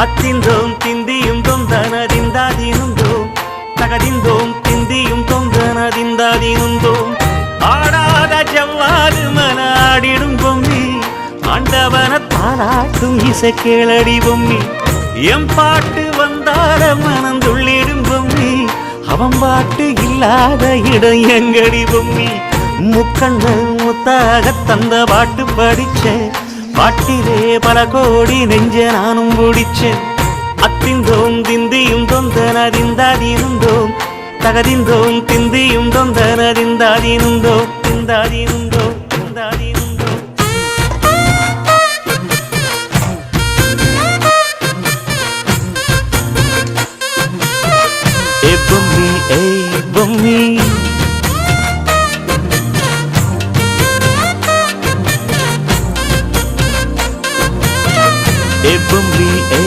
அத்திந்தோம் திந்தியும் தொந்தனதிந்தாதினுந்தோம் தகதிந்தோம் திந்தியும் தொந்தனதிந்தாதினுந்தோம் ஆடாத ஜவ்வாது மன ஆடிடும் பொம்மி. ஆண்டவன தாளாட்டும் இசை கேளடி பொம்மி. எம் பாட்டு வந்தார மனந்துள்ளிடும் பொம்மி. அவன் பாட்டு இல்லாத இடம் எங்கடி பொம்மி. முக்கண்ண முத்தாக தந்த பாட்டு படிச்சேன். பாட்டிலே பல கோடி நெஞ்ச நானும் பிடிச்சேன் அத்திந்தோம் திந்தியும் தொந்தனதிந்தாதிருந்தோம் தகதிந்தோம் திந்தியும் தொந்தனதிந்தாதிருந்தோ திந்தாதிருந்தோ திந்தாதிருந்தோ ஏ பொம்மி ஏய் பொம்மி It will be